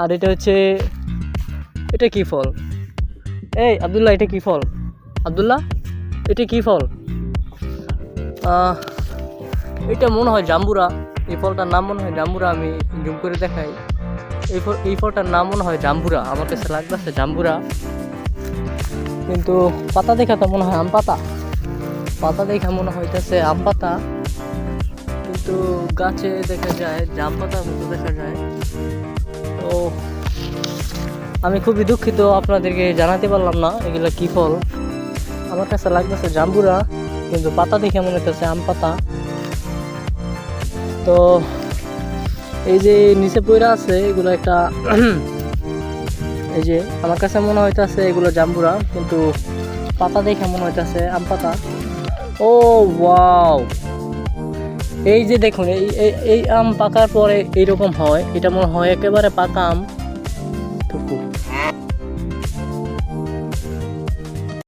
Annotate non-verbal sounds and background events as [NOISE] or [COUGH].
আর এটা হচ্ছে, এটা কি ফল? এই, আবদুল্লাহ, এটা কি ফল? আবদুল্লাহ, এটা কি ফল? এটা মনে হয় জাম্বুরা। এই ফলটার নাম মনে হয় জাম্বুরা, আমি জুম করে দেখাই। এই ফল, এই ফলটার নাম মনে হয় জাম্বুরা। আমার কাছে লাগতেছে জাম্বুরা। কিন্তু পাতা দেখা তো মনে হয় আম পাতা। পাতা দেখা মনে হইতেছে আম পাতা। কিন্তু গাছে দেখা যায়, জাম পাতার মতো দেখা যায়। আমি খুবই দুঃখিত, আপনাদেরকে জানাতে পারলাম না এগুলো কি ফল। আমার কাছে লাগতেছে জাম্বুরা, কিন্তু পাতা দেখে মনে হইতেছে আম পাতা। তো এই যে নিচে পড়ে আছে, এগুলো একটা [CLEARS THROAT] এই যে আমার কাছে মনে হইতেছে এগুলো জাম্বুরা, কিন্তু পাতা দেখে মনে হইতেছে আম পাতা। ও, ওয়াও! এই যে দেখুন, এই, এই- আম পাকার পরে এইরকম হয়, এটা মনে হয় একেবারে পাকা আম।